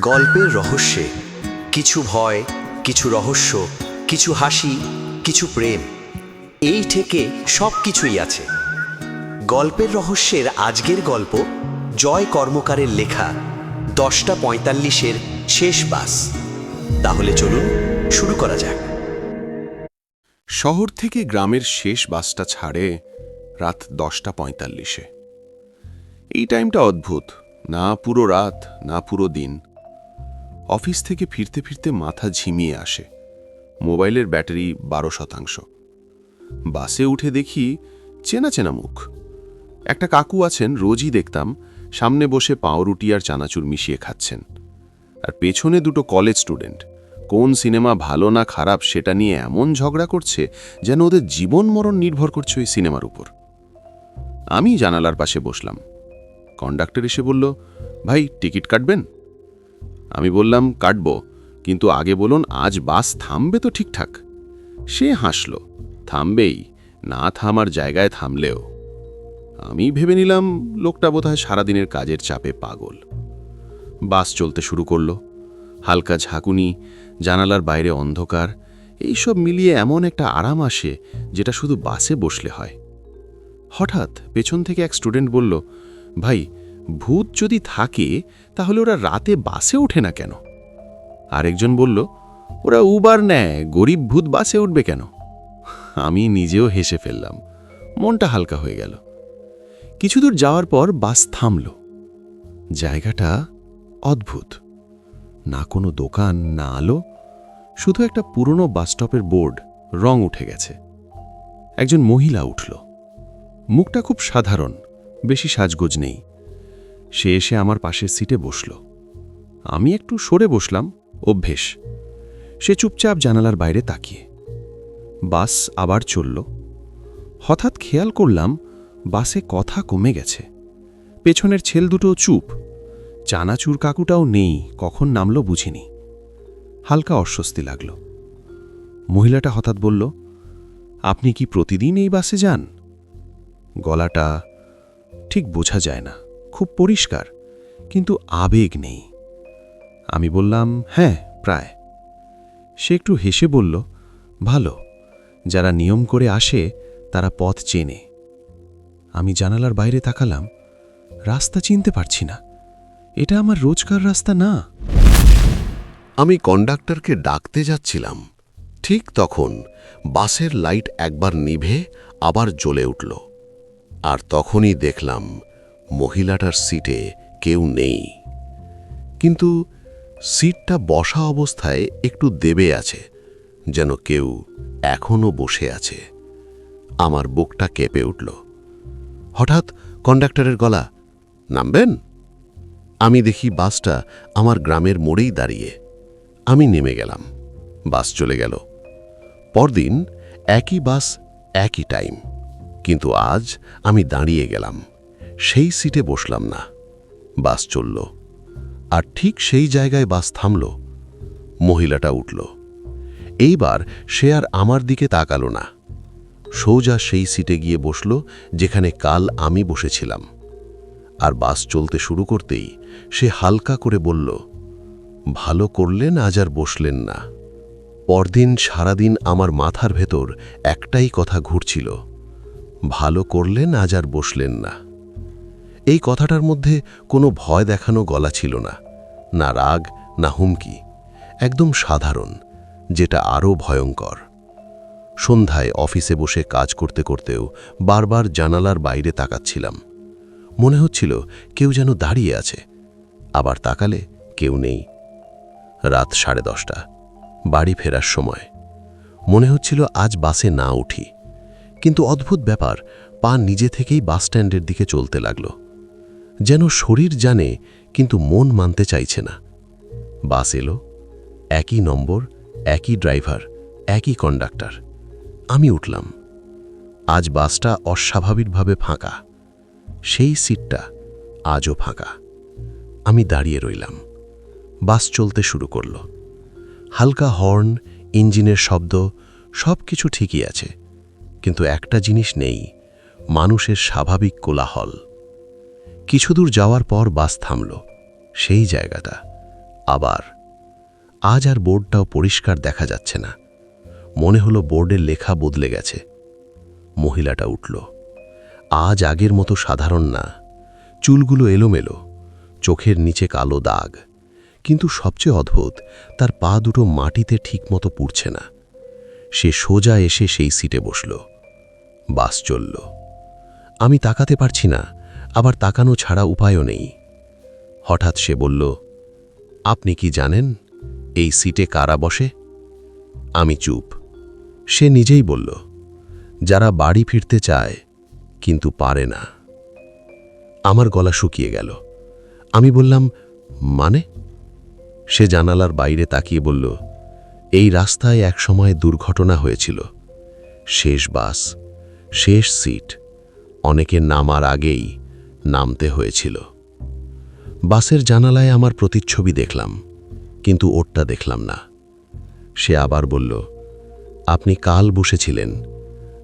গল্পের রহস্যে কিছু ভয়, কিছু রহস্য, কিছু হাসি, কিছু প্রেম, এই থেকে সব কিছুই আছে। গল্পের রহস্যের আজকের গল্প জয় কর্মকারের লেখা দশটা পঁয়তাল্লিশের শেষ বাস। তাহলে চলুন শুরু করা যাক। শহর থেকে গ্রামের শেষ বাসটা ছাড়ে রাত দশটা পঁয়তাল্লিশে। এই টাইমটা অদ্ভুত, না পুরো রাত, না পুরো দিন। অফিস থেকে ফিরতে ফিরতে মাথা ঝিমিয়ে আসে। মোবাইলের ব্যাটারি বারো শতাংশ। বাসে উঠে দেখি চেনা চেনা মুখ। একটা কাকু আছেন, রোজই দেখতাম, সামনে বসে পাউরুটি আর চানাচুর মিশিয়ে খাচ্ছেন। আর পেছনে দুটো কলেজ স্টুডেন্ট কোন সিনেমা ভালো না খারাপ সেটা নিয়ে এমন ঝগড়া করছে যেন ওদের জীবন মরণ নির্ভর করছে ওই সিনেমার উপর। আমি জানালার পাশে বসলাম। কন্ডাক্টর এসে বলল, ভাই, টিকিট কাটবেন? আমি বললাম, কাটব। কিন্তু আগে বলুন, আজ বাস থামবে তো ঠিকঠাক। সে হাসল, থামবেই, না থামার জায়গায় থামলেও। আমি ভেবে নিলাম, লোকটা বোধহয় সারাদিনের কাজের চাপে পাগল। বাস চলতে শুরু করল। হালকা ঝাঁকুনি, জানালার বাইরে অন্ধকার, এইসব মিলিয়ে এমন একটা আরাম আসে, যেটা শুধু বাসে বসলে হয়। হঠাৎ পেছন থেকে এক স্টুডেন্ট বলল, ভাই ভূত যদি থাকে, তাহলে ওরা রাতে বাসে ওঠে না কেন? আরেকজন বলল, ওরা উবার নেয়, গরিব ভূত বাসে উঠবে কেন? আমি নিজেও হেসে ফেললাম, মনটা হালকা হয়ে গেল। কিছু দূর যাওয়ার পর বাস থামল। জায়গাটা অদ্ভুত। না কোনো দোকান, না আলো, শুধু একটা পুরনো বাসস্টপের বোর্ড, রং উঠে গেছে। একজন মহিলা উঠল। মুখটা খুব সাধারণ, বেশি সাজগোজ নেই। সে এসে আমার পাশের সিটে বসল। আমি একটু সরে বসলাম, অভ্যেস। সে চুপচাপ জানালার বাইরে তাকিয়ে। বাস আবার চলল। হঠাৎ খেয়াল করলাম, বাসে কথা কমে গেছে। পেছনের ছেল দুটো চুপ। চানাচুর কাকুটাও নেই, কখন নামলো বুঝিনি। হালকা অস্বস্তি লাগল। মহিলাটা হঠাৎ বলল, আপনি কি প্রতিদিন এই বাসে যান? গলাটা ঠিক বোঝা যায় না। খুব পরিষ্কার, কিন্তু আবেগ নেই। আমি বললাম হ্যাঁ প্রায়। সে একটু হেসে বলল, ভালো, যারা নিয়ম করে আসে, তারা পথ চেনে। আমি জানালার বাইরে তাকালাম, রাস্তা চিনতে পারছি না। এটা আমার রোজকার রাস্তা না। আমি কন্ডাক্টরকে ডাকতে যাচ্ছিলাম। ঠিক তখন বাসের লাইট একবার নিভে আবার জ্বলে উঠল। আর তখনই দেখলাম মহিলাটার সিটে কেউ নেই। কিন্তু সিটটা বসা অবস্থায় একটু দেবে আছে, যেন কেউ এখনও বসে আছে। আমার বুকটা কেঁপে উঠল। হঠাৎ কন্ডাক্টরের গলা, নামবেন? আমি দেখি বাসটা আমার গ্রামের মোড়েই দাঁড়িয়ে। আমি নেমে গেলাম। বাস চলে গেল। পরদিন একই বাস একই টাইম। কিন্তু আজ আমি দাঁড়িয়ে গেলাম। সেই সিটে বসলাম না। বাস চলল। আর ঠিক সেই জায়গায় বাস থামল। মহিলাটা উঠল। এইবার সে আর আমার দিকে তাকালো না। সোজা সেই সিটে গিয়ে বসল, যেখানে কাল আমি বসেছিলাম। আর বাস চলতে শুরু করতেই সে হালকা করে বলল, ভালো করলেন, আজ আর বসলেন না। পরদিন সারাদিন আমার মাথার ভেতর একটাই কথা ঘুরছিল, ভালো করলেন, আজ আর বসলেন না। এই কথাটার মধ্যে কোনো ভয় দেখানো গলা ছিল না না রাগ, না হুমকি, একদম সাধারণ, যেটা আরও ভয়ঙ্কর। সন্ধ্যায় অফিসে বসে কাজ করতে করতেও বারবার জানালার বাইরে তাকাচ্ছিলাম। মনে হচ্ছিল কেউ যেন দাঁড়িয়ে আছে, আবার তাকালে কেউ নেই। রাত সাড়ে দশটা, বাড়ি ফেরার সময়। মনে হচ্ছিল আজ বাসে না উঠি, কিন্তু অদ্ভুত ব্যাপার, পা নিজে থেকেই বাস স্ট্যান্ডের দিকে চলতে লাগল। যেন শরীর জানে, কিন্তু মন মানতে চাইছে না। বাস এলো, একই নম্বর, একই ড্রাইভার, একই কন্ডাক্টর। আমি উঠলাম। আজ বাসটা অস্বাভাবিকভাবে ফাঁকা। সেই সিটটা আজও ফাঁকা। আমি দাঁড়িয়ে রইলাম। বাস চলতে শুরু করল। হালকা হর্ন, ইঞ্জিনের শব্দ সব কিছু ঠিকই আছে। কিন্তু একটা জিনিস নেই, মানুষের স্বাভাবিক কোলাহল। কিছু দূর যাওয়ার পর বাস থামল। সেই জায়গাটা। আবার, আজ আর বোর্ডটাও পরিষ্কার দেখা যাচ্ছে না। মনে হলো বোর্ডের লেখা বদলে গেছে। মহিলাটা উঠল। আজ আগের মতো সাধারণ না। চুলগুলো এলোমেলো, চোখের নিচে কালো দাগ। কিন্তু সবচেয়ে অদ্ভুত, তার পা দুটো মাটিতে ঠিকমতো পুড়ছে না। সে সোজা এসে সেই সিটে বসল। বাস চলল। আমি তাকাতে পারছি না। আবার তাকানো ছাড়া উপায়ও নেই। হঠাৎ সে বলল, আপনি কি জানেন, এই সিটে কারা বসে? আমি চুপ। সে নিজেই বলল, যারা বাড়ি ফিরতে চায়, কিন্তু পারে না। আমার গলা শুকিয়ে গেল। আমি বললাম মানে? সে জানালার বাইরে তাকিয়ে বলল, এই রাস্তায় একসময় দুর্ঘটনা হয়েছিল। শেষ বাস, শেষ সিট, অনেকে নামার আগেই নামতে হয়েছিল। বাসের জানালায় আমার প্রতিচ্ছবি দেখলাম, কিন্তু ওরটা দেখলাম না। সে আবার বলল, আপনি কাল বসেছিলেন।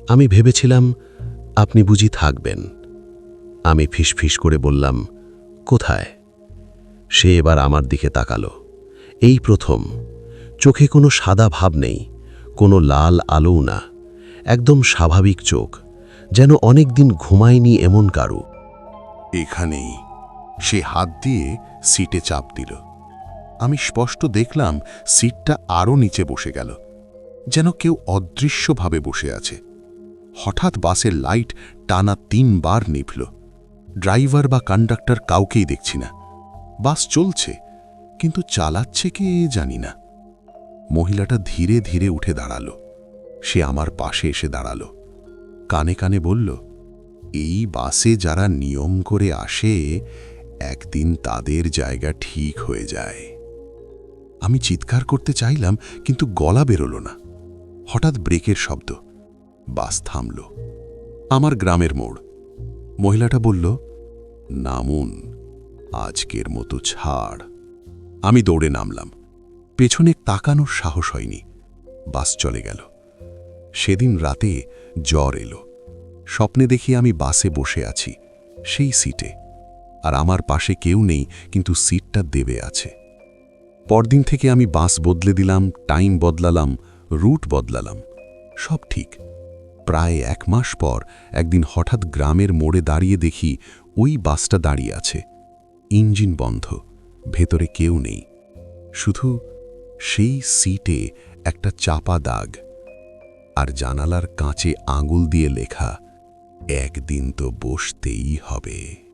আমি ভেবেছিলাম আপনি বুঝি থাকবেন। আমি ফিসফিস করে বললাম, কোথায়? সে এবার আমার দিকে তাকালো। এই প্রথম। চোখে কোনো সাদা ভাব নেই, কোনো লাল আলোও না। একদম স্বাভাবিক চোখ, যেন অনেক দিন ঘুমায়নি এমন কারু। এখানেই। সে হাত দিয়ে সিটে চাপ দিল। আমি স্পষ্ট দেখলাম সিটটা আরও নিচে বসে গেল, যেন কেউ অদৃশ্যভাবে বসে আছে। হঠাৎ বাসের লাইট টানা তিনবার নিভল। ড্রাইভার বা কন্ডাক্টর কাউকেই দেখছি না। বাস চলছে, কিন্তু চালাচ্ছে কে জানি না। মহিলাটা ধীরে ধীরে উঠে দাঁড়াল। সে আমার পাশে এসে দাঁড়াল। কানে কানে বলল এই বাসে যারা নিয়ম করে আসে, একদিন তাদের জায়গা ঠিক হয়ে যায়। আমি চিৎকার করতে চাইলাম, কিন্তু গলা বেরোলো না। হঠাৎ ব্রেকের শব্দ। বাস থামল। আমার গ্রামের মোড়। মহিলাটা বলল, নামুন, আজকের মতো ছাড়। আমি দৌড়ে নামলাম। পেছনে তাকানোর সাহস হয়নি। বাস চলে গেল। সেদিন রাতে জ্বর এলো। স্বপ্নে দেখি আমি বাসে বসে আছি, সেই সিটে। আর আমার পাশে কেউ নেই, কিন্তু সিটটা দেবে আছে। পরদিন থেকে আমি বাস বদলে দিলাম, টাইম বদলালাম, রুট বদলালাম, সব ঠিক। প্রায় এক মাস পর একদিন হঠাৎ গ্রামের মোড়ে দাঁড়িয়ে দেখি ওই বাসটা দাঁড়িয়ে আছে। ইঞ্জিন বন্ধ, ভেতরে কেউ নেই। শুধু সেই সিটে একটা চাপা দাগ। আর জানালার কাঁচে আঙুল দিয়ে লেখা একদিন তো বসতেই হবে।